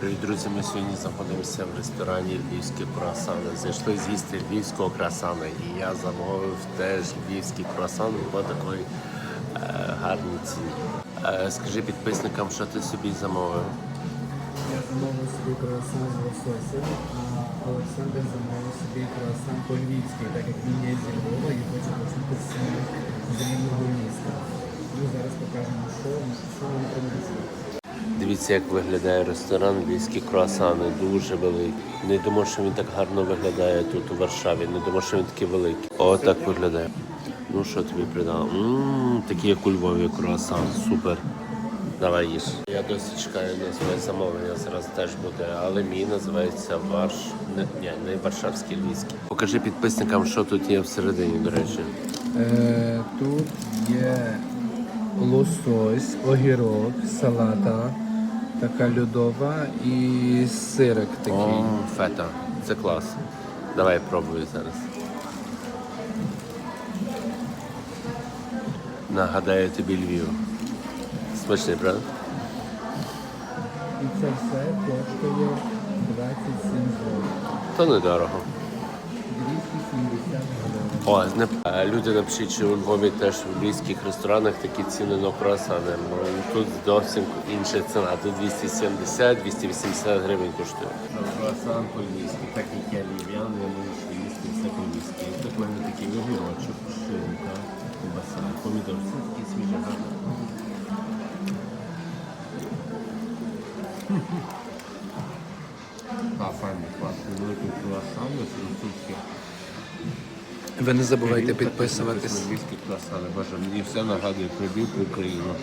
Привіт, друзі! Ми сьогодні знаходимося в ресторані Львівські круасани. Зайшли з'їсти львівського круасана. І я замовив теж львівський круасан по такій е, гарній ціні. Е, скажи підписникам, що ти собі замовив. Я замовив собі круасан з лососем, а Олександр замовив собі круасан по-львівськи, так як він є зі Львова і хоче почути з з рівного міста. Ми зараз покажемо, що, що нам принесли. Дивіться, як виглядає ресторан Львівські круасани. Дуже великий. Не думав, що він так гарно виглядає тут у Варшаві. Не думав, що він такий великий. О, так виглядає. Ну що тобі придав? Такий як у Львові круасан. Супер. Давай їж. Я досі чекаю на своє замовлення. Зараз теж буде, але мій називається Варш. Не, ні, не Варшавський Львівський. Покажи підписникам, що тут є всередині, до речі. Е, тут є лосось, огірок, салата, така льодова і сирик такий. О, фета. Це клас. Давай пробую зараз. Нагадаю тобі Львів. Смачний, правда? І це все коштує 27 злотих. То недорого. 270 гривень. О, не... е, люди напишіть, чи у Львові теж в львівських ресторанах такі ціни на круасани. Тут зовсім інша ціна. Тут 270-280 гривень коштує. Круасан по-львівськи, так як я львів'ян, я можу їсти все по-львівськи. Тут в мене такий огірочок, шинка, кубаса, помідор. Все такі свіжі гарні. А, файний, класний, великий круасан, ось французький. Ви не забувайте підписуватись. мені все нагадує про Україну.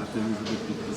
А ти не забудь підписатися